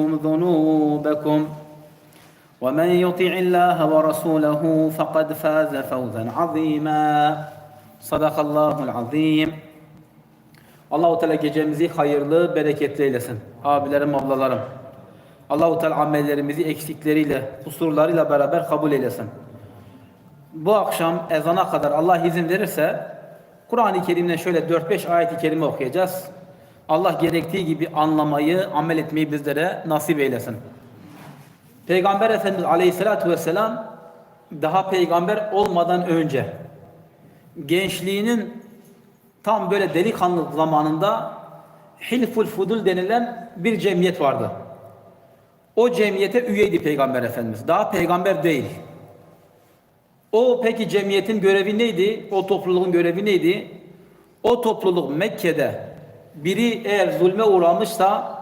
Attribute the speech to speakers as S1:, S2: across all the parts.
S1: ذنوبكم ومن يطع الله ورسوله فقد فاز فوزا عظيما صدق الله العظيم Allahu Teala gecemizi hayırlı, bereketli eylesin. Abilerim, ablalarım. Allahu Teala amellerimizi eksikleriyle, kusurlarıyla beraber kabul eylesin. Bu akşam ezana kadar Allah izin verirse Kur'an-ı Kerim'den şöyle 4-5 ayet-i kerime okuyacağız. Allah gerektiği gibi anlamayı, amel etmeyi bizlere nasip eylesin. Peygamber Efendimiz Aleyhisselatü Vesselam daha peygamber olmadan önce gençliğinin tam böyle delikanlı zamanında Hilful Fudul denilen bir cemiyet vardı. O cemiyete üyeydi Peygamber Efendimiz. Daha peygamber değil. O peki cemiyetin görevi neydi? O topluluğun görevi neydi? O topluluk Mekke'de biri eğer zulme uğramışsa,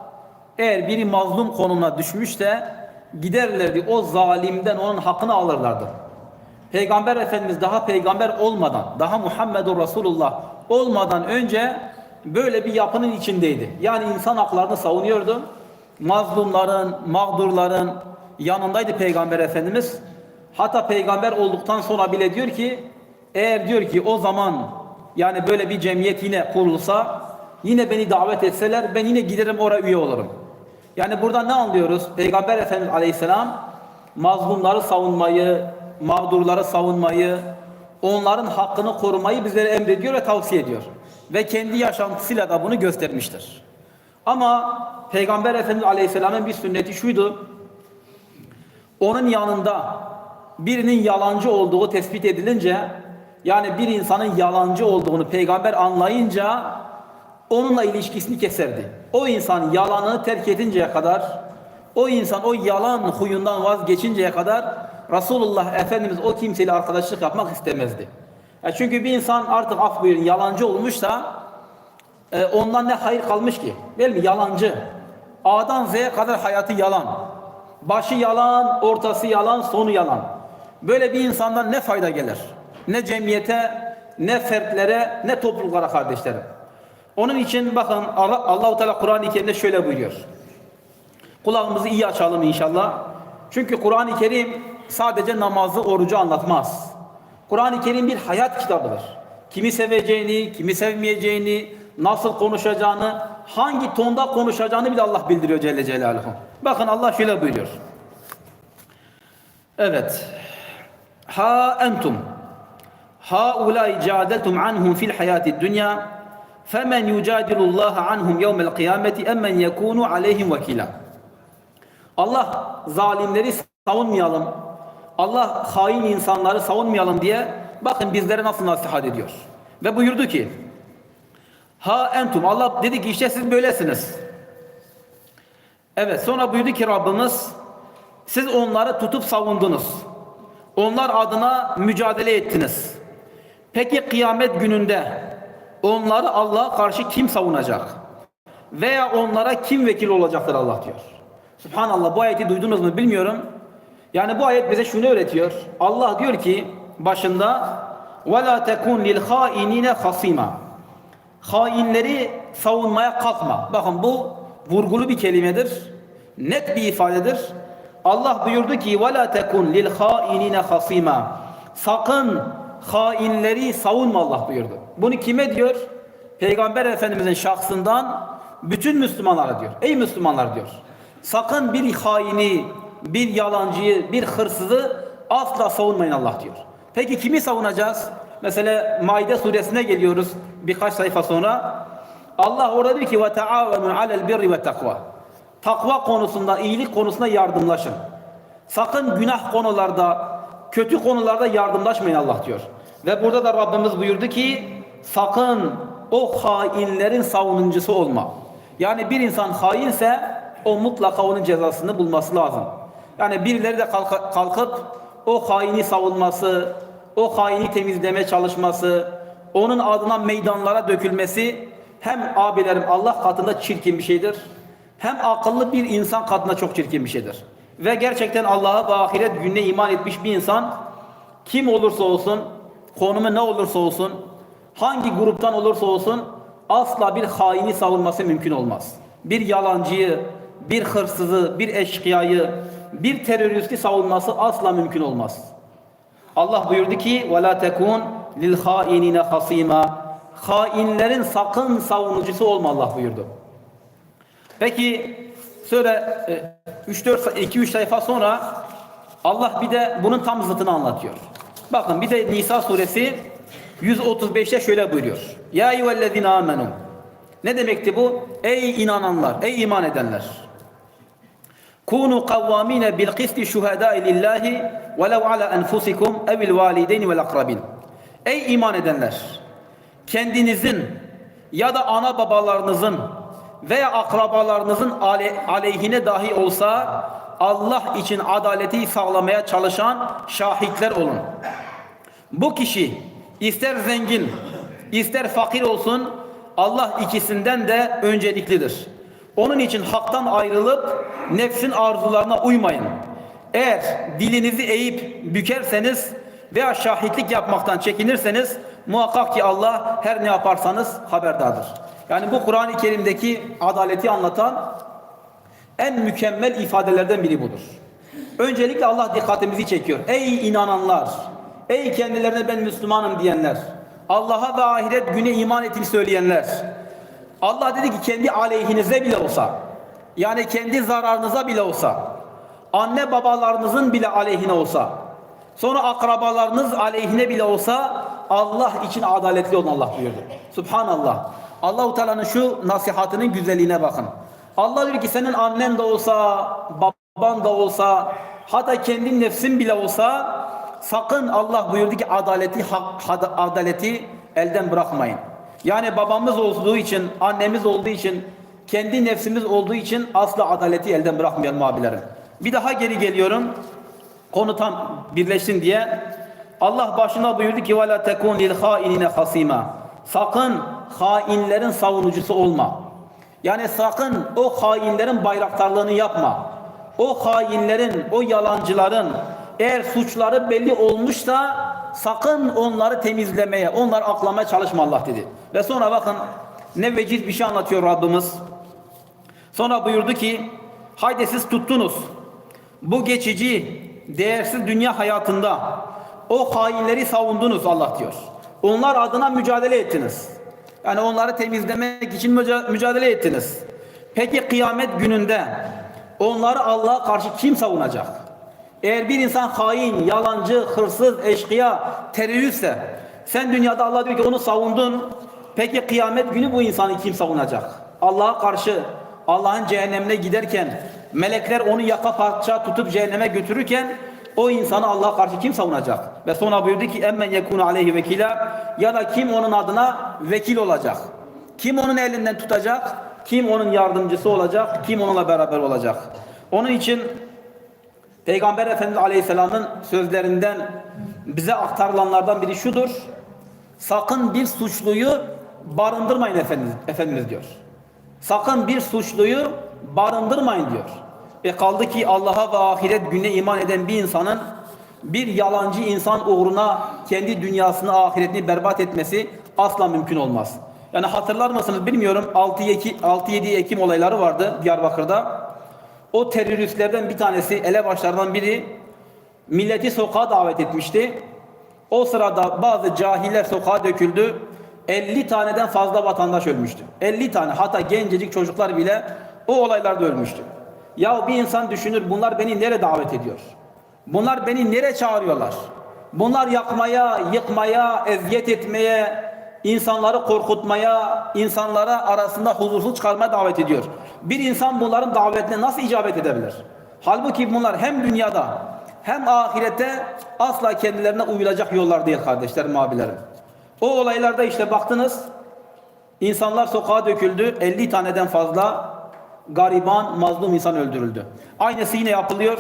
S1: eğer biri mazlum konumuna düşmüşse giderlerdi o zalimden onun hakkını alırlardı. Peygamber Efendimiz daha peygamber olmadan, daha Muhammedur Resulullah olmadan önce böyle bir yapının içindeydi. Yani insan haklarını savunuyordu. Mazlumların, mağdurların yanındaydı Peygamber Efendimiz. Hatta peygamber olduktan sonra bile diyor ki eğer diyor ki o zaman yani böyle bir cemiyet yine kurulsa yine beni davet etseler ben yine giderim oraya üye olurum. Yani burada ne anlıyoruz? Peygamber Efendimiz Aleyhisselam mazlumları savunmayı, mağdurları savunmayı, onların hakkını korumayı bizlere emrediyor ve tavsiye ediyor. Ve kendi yaşantısıyla da bunu göstermiştir. Ama Peygamber Efendimiz Aleyhisselam'ın bir sünneti şuydu. Onun yanında birinin yalancı olduğu tespit edilince yani bir insanın yalancı olduğunu peygamber anlayınca onunla ilişkisini keserdi. O insan yalanını terk edinceye kadar o insan o yalan huyundan vazgeçinceye kadar Resulullah Efendimiz o kimseyle arkadaşlık yapmak istemezdi. E çünkü bir insan artık af buyurun yalancı olmuşsa e, ondan ne hayır kalmış ki? Değil mi? Yalancı. A'dan Z'ye kadar hayatı yalan. Başı yalan, ortası yalan, sonu yalan. Böyle bir insandan ne fayda gelir? Ne cemiyete, ne fertlere, ne topluluklara kardeşlerim. Onun için bakın Allah Allahu Teala Kur'an-ı Kerim'de şöyle buyuruyor. Kulağımızı iyi açalım inşallah. Çünkü Kur'an-ı Kerim sadece namazı, orucu anlatmaz. Kur'an-ı Kerim bir hayat kitabıdır. Kimi seveceğini, kimi sevmeyeceğini, nasıl konuşacağını, hangi tonda konuşacağını bile Allah bildiriyor Celle Celaluhu. Bakın Allah şöyle buyuruyor. Evet. Ha entum ha ulai cadeltum anhum fil hayati dünya femen yucadilullaha anhum yevmel kıyameti emmen yekunu aleyhim vekila. Allah zalimleri savunmayalım. Allah hain insanları savunmayalım diye bakın bizlere nasıl nasihat ediyor. Ve buyurdu ki Ha entum Allah dedi ki işte siz böylesiniz. Evet sonra buyurdu ki Rabbimiz siz onları tutup savundunuz. Onlar adına mücadele ettiniz. Peki kıyamet gününde onları Allah'a karşı kim savunacak? Veya onlara kim vekil olacaktır Allah diyor. Subhanallah bu ayeti duydunuz mu bilmiyorum. Yani bu ayet bize şunu öğretiyor. Allah diyor ki başında وَلَا تَكُنْ لِلْخَائِنِينَ خَصِيمًا Hainleri savunmaya kalkma. Bakın bu vurgulu bir kelimedir. Net bir ifadedir. Allah buyurdu ki وَلَا تَكُنْ لِلْخَائِنِينَ خَصِيمًا Sakın hainleri savunma Allah buyurdu. Bunu kime diyor? Peygamber Efendimizin şahsından bütün Müslümanlara diyor. Ey Müslümanlar diyor. Sakın bir haini, bir yalancıyı, bir hırsızı asla savunmayın Allah diyor. Peki kimi savunacağız? Mesela Maide suresine geliyoruz birkaç sayfa sonra. Allah orada diyor ki ve taavenu alel birri ve takva. Takva konusunda, iyilik konusunda yardımlaşın. Sakın günah konularda, kötü konularda yardımlaşmayın Allah diyor. Ve burada da Rabbimiz buyurdu ki sakın o hainlerin savununcusu olma. Yani bir insan hainse o mutlaka onun cezasını bulması lazım. Yani birileri de kalk kalkıp o haini savunması, o haini temizleme çalışması, onun adına meydanlara dökülmesi hem abilerim Allah katında çirkin bir şeydir. Hem akıllı bir insan katında çok çirkin bir şeydir Ve gerçekten Allah'a ve ahiret gününe iman etmiş bir insan kim olursa olsun, konumu ne olursa olsun, hangi gruptan olursa olsun asla bir haini savunması mümkün olmaz. Bir yalancıyı, bir hırsızı, bir eşkıyayı, bir teröristi savunması asla mümkün olmaz. Allah buyurdu ki وَلَا تَكُونَ لِلْخَائِنِينَ خَصِيمًا Hainlerin sakın savunucusu olma Allah buyurdu. Peki şöyle 3-4 2-3 sayfa sonra Allah bir de bunun tam zıtını anlatıyor. Bakın bir de Nisa suresi 135'te şöyle buyuruyor. Ya eyyühellezine amenu. Ne demekti bu? Ey inananlar, ey iman edenler. Kunu kavvamine bil kısti şuhadai lillahi velev ala enfusikum evil valideyni vel akrabin. Ey iman edenler! Kendinizin ya da ana babalarınızın veya akrabalarınızın ale- aleyhine dahi olsa Allah için adaleti sağlamaya çalışan şahitler olun. Bu kişi ister zengin, ister fakir olsun Allah ikisinden de önceliklidir. Onun için haktan ayrılıp nefsin arzularına uymayın. Eğer dilinizi eğip bükerseniz veya şahitlik yapmaktan çekinirseniz muhakkak ki Allah her ne yaparsanız haberdardır. Yani bu Kur'an-ı Kerim'deki adaleti anlatan en mükemmel ifadelerden biri budur. Öncelikle Allah dikkatimizi çekiyor. Ey inananlar, ey kendilerine ben Müslümanım diyenler, Allah'a ve ahiret güne iman ettiğini söyleyenler. Allah dedi ki kendi aleyhinize bile olsa, yani kendi zararınıza bile olsa, anne babalarınızın bile aleyhine olsa, sonra akrabalarınız aleyhine bile olsa Allah için adaletli olun Allah buyurdu. Subhanallah. Allahu Teala'nın şu nasihatinin güzelliğine bakın. Allah diyor ki senin annen de olsa, baban da olsa, hatta kendi nefsin bile olsa sakın Allah buyurdu ki adaleti hak, had- adaleti elden bırakmayın. Yani babamız olduğu için, annemiz olduğu için, kendi nefsimiz olduğu için asla adaleti elden bırakmayalım abilerim. Bir daha geri geliyorum. Konu tam birleşsin diye. Allah başına buyurdu ki وَلَا تَكُونْ لِلْخَائِنِينَ خَصِيمًا Sakın hainlerin savunucusu olma. Yani sakın o hainlerin bayraktarlığını yapma. O hainlerin, o yalancıların eğer suçları belli olmuşsa sakın onları temizlemeye, onları aklamaya çalışma Allah dedi. Ve sonra bakın ne veciz bir şey anlatıyor Rabbimiz. Sonra buyurdu ki haydi siz tuttunuz. Bu geçici, değersiz dünya hayatında o hainleri savundunuz Allah diyor. Onlar adına mücadele ettiniz. Yani onları temizlemek için müca- mücadele ettiniz. Peki kıyamet gününde onları Allah'a karşı kim savunacak? Eğer bir insan hain, yalancı, hırsız, eşkıya, teröristse sen dünyada Allah diyor ki onu savundun. Peki kıyamet günü bu insanı kim savunacak? Allah'a karşı Allah'ın cehennemine giderken melekler onu yaka parça tutup cehenneme götürürken o insanı Allah'a karşı kim savunacak? Ve sonra buyurdu ki emmen yekunu aleyhi vekila ya da kim onun adına vekil olacak? Kim onun elinden tutacak? Kim onun yardımcısı olacak? Kim onunla beraber olacak? Onun için Peygamber Efendimiz Aleyhisselam'ın sözlerinden bize aktarılanlardan biri şudur. Sakın bir suçluyu barındırmayın Efendimiz, Efendimiz diyor. Sakın bir suçluyu barındırmayın diyor. E kaldı ki Allah'a ve ahiret gününe iman eden bir insanın bir yalancı insan uğruna kendi dünyasını, ahiretini berbat etmesi asla mümkün olmaz. Yani hatırlar mısınız bilmiyorum 6-7 Ekim olayları vardı Diyarbakır'da. O teröristlerden bir tanesi, elebaşlardan biri milleti sokağa davet etmişti. O sırada bazı cahiller sokağa döküldü. 50 taneden fazla vatandaş ölmüştü. 50 tane hatta gencecik çocuklar bile o olaylarda ölmüştü. Ya bir insan düşünür bunlar beni nereye davet ediyor? Bunlar beni nereye çağırıyorlar? Bunlar yakmaya, yıkmaya, eziyet etmeye, insanları korkutmaya, insanlara arasında huzursuz çıkarmaya davet ediyor. Bir insan bunların davetine nasıl icabet edebilir? Halbuki bunlar hem dünyada hem ahirette asla kendilerine uyulacak yollar değil kardeşlerim, abilerim. O olaylarda işte baktınız, insanlar sokağa döküldü, 50 taneden fazla gariban, mazlum insan öldürüldü. Aynısı yine yapılıyor.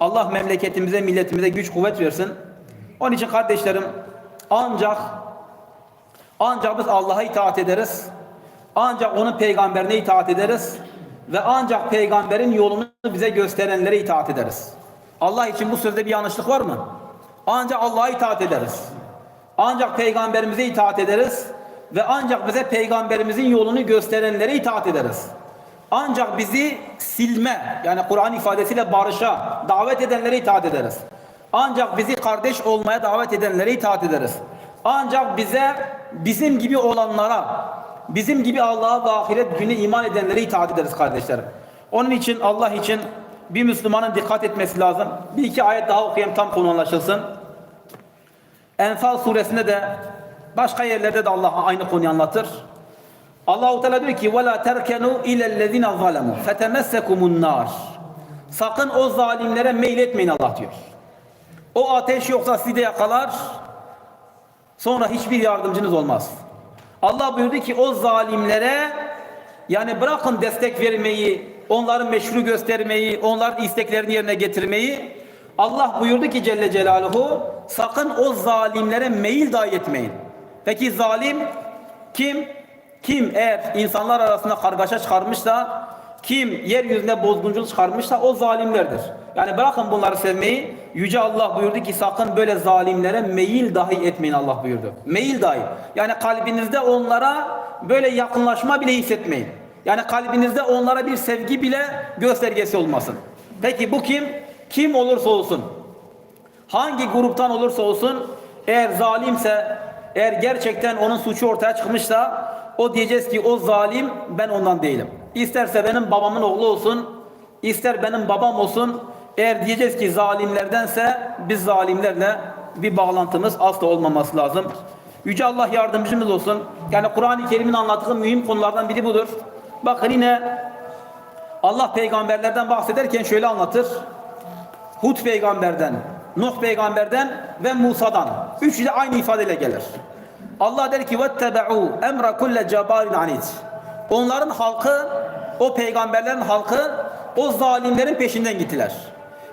S1: Allah memleketimize, milletimize güç kuvvet versin. Onun için kardeşlerim ancak ancak biz Allah'a itaat ederiz. Ancak onun peygamberine itaat ederiz. Ve ancak peygamberin yolunu bize gösterenlere itaat ederiz. Allah için bu sözde bir yanlışlık var mı? Ancak Allah'a itaat ederiz. Ancak peygamberimize itaat ederiz. Ve ancak bize peygamberimizin yolunu gösterenlere itaat ederiz. Ancak bizi silme yani Kur'an ifadesiyle barışa davet edenlere itaat ederiz. Ancak bizi kardeş olmaya davet edenlere itaat ederiz. Ancak bize bizim gibi olanlara, bizim gibi Allah'a ve ahiret günü iman edenlere itaat ederiz kardeşlerim. Onun için Allah için bir Müslümanın dikkat etmesi lazım. Bir iki ayet daha okuyayım tam konu anlaşılsın. Enfal suresinde de başka yerlerde de Allah aynı konuyu anlatır. Allahu Teala diyor ki: "Ve la terkenu ilellezine zalemu fetemessekumun nar." Sakın o zalimlere meyletmeyin Allah diyor. O ateş yoksa sizi de yakalar. Sonra hiçbir yardımcınız olmaz. Allah buyurdu ki o zalimlere yani bırakın destek vermeyi, onların meşru göstermeyi, onların isteklerini yerine getirmeyi. Allah buyurdu ki Celle Celaluhu sakın o zalimlere meyil dahi etmeyin. Peki zalim kim? Kim eğer insanlar arasında kargaşa çıkarmışsa, kim yeryüzünde bozgunculuk çıkarmışsa o zalimlerdir. Yani bırakın bunları sevmeyi. Yüce Allah buyurdu ki sakın böyle zalimlere meyil dahi etmeyin Allah buyurdu. Meyil dahi. Yani kalbinizde onlara böyle yakınlaşma bile hissetmeyin. Yani kalbinizde onlara bir sevgi bile göstergesi olmasın. Peki bu kim? Kim olursa olsun. Hangi gruptan olursa olsun eğer zalimse, eğer gerçekten onun suçu ortaya çıkmışsa o diyeceğiz ki o zalim ben ondan değilim. İsterse benim babamın oğlu olsun, ister benim babam olsun. Eğer diyeceğiz ki zalimlerdense biz zalimlerle bir bağlantımız asla olmaması lazım. Yüce Allah yardımcımız olsun. Yani Kur'an-ı Kerim'in anlattığı mühim konulardan biri budur. Bakın yine Allah peygamberlerden bahsederken şöyle anlatır. Hud peygamberden, Nuh peygamberden ve Musa'dan. Üçü de aynı ifadeyle gelir. Allah der ki vettebe'u emra kulle cebarin anid. Onların halkı, o peygamberlerin halkı o zalimlerin peşinden gittiler.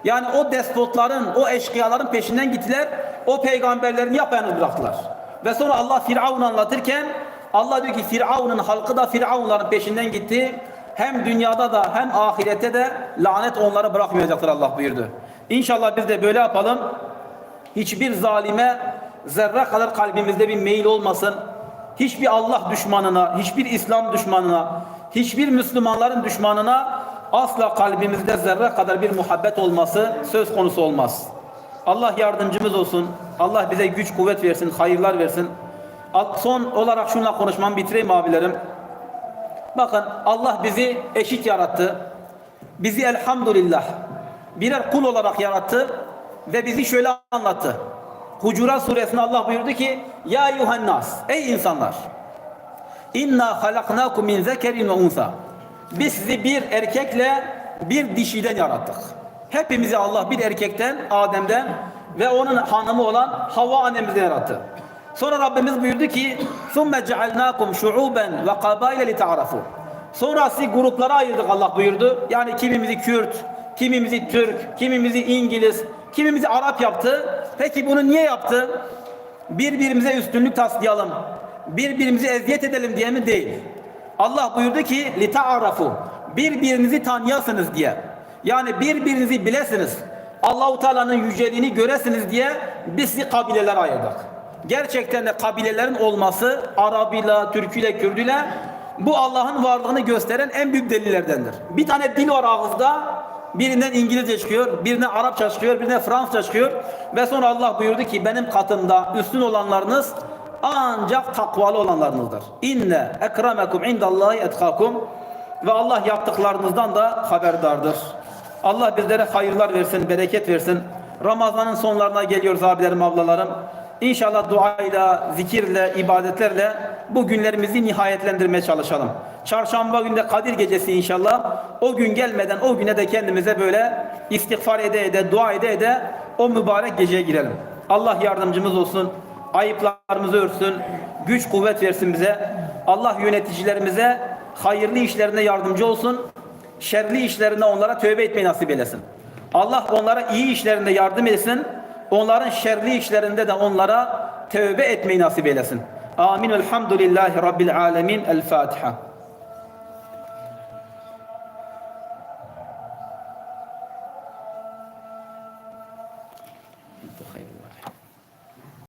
S1: Yani o despotların, o eşkıyaların peşinden gittiler. O peygamberlerini yapayalnız bıraktılar. Ve sonra Allah Firavun anlatırken Allah diyor ki Firavun'un halkı da Firavunların peşinden gitti. Hem dünyada da hem ahirette de lanet onları bırakmayacaktır Allah buyurdu. İnşallah biz de böyle yapalım. Hiçbir zalime zerre kadar kalbimizde bir meyil olmasın. Hiçbir Allah düşmanına, hiçbir İslam düşmanına, hiçbir Müslümanların düşmanına asla kalbimizde zerre kadar bir muhabbet olması söz konusu olmaz. Allah yardımcımız olsun. Allah bize güç kuvvet versin, hayırlar versin. Son olarak şunla konuşmamı bitireyim abilerim. Bakın Allah bizi eşit yarattı. Bizi elhamdülillah birer kul olarak yarattı ve bizi şöyle anlattı. Hucurat suresinde Allah buyurdu ki Ya yuhannas ey insanlar inna halaknakum min zekerin ve unsa biz sizi bir erkekle bir dişiden yarattık. Hepimizi Allah bir erkekten Adem'den ve onun hanımı olan Havva annemizden yarattı. Sonra Rabbimiz buyurdu ki ثُمَّ جَعَلْنَاكُمْ شُعُوبًا وَقَبَائِلَ لِتَعْرَفُوا Sonra sizi gruplara ayırdık Allah buyurdu. Yani kimimizi Kürt, kimimizi Türk, kimimizi İngiliz, kimimizi Arap yaptı. Peki bunu niye yaptı? Birbirimize üstünlük taslayalım, birbirimizi eziyet edelim diye mi değil? Allah buyurdu ki لِتَعْرَفُوا Birbirinizi tanıyasınız diye. Yani birbirinizi bilesiniz. Allahu Teala'nın yüceliğini göresiniz diye biz sizi kabileler ayırdık. Gerçekten de kabilelerin olması Arabıyla, Türküyle, Kürdüyle bu Allah'ın varlığını gösteren en büyük delillerdendir. Bir tane dil var ağızda, birinden İngilizce çıkıyor, birine Arapça çıkıyor, birine Fransızca çıkıyor ve sonra Allah buyurdu ki benim katımda üstün olanlarınız ancak takvalı olanlarınızdır. İnne ekremekum indallahi etkakum ve Allah yaptıklarınızdan da haberdardır. Allah bizlere hayırlar versin, bereket versin. Ramazanın sonlarına geliyoruz abilerim, ablalarım. İnşallah duayla, zikirle, ibadetlerle bu günlerimizi nihayetlendirmeye çalışalım. Çarşamba günde Kadir gecesi inşallah. O gün gelmeden o güne de kendimize böyle istiğfar ede ede, dua ede ede o mübarek geceye girelim. Allah yardımcımız olsun. Ayıplarımızı örsün. Güç kuvvet versin bize. Allah yöneticilerimize hayırlı işlerine yardımcı olsun. Şerli işlerinde onlara tövbe etmeyi nasip eylesin. Allah onlara iyi işlerinde yardım etsin. Onların şerli işlerinde de onlara tövbe etmeyi nasip eylesin. Amin. Elhamdülillahi Rabbil alemin. El Fatiha.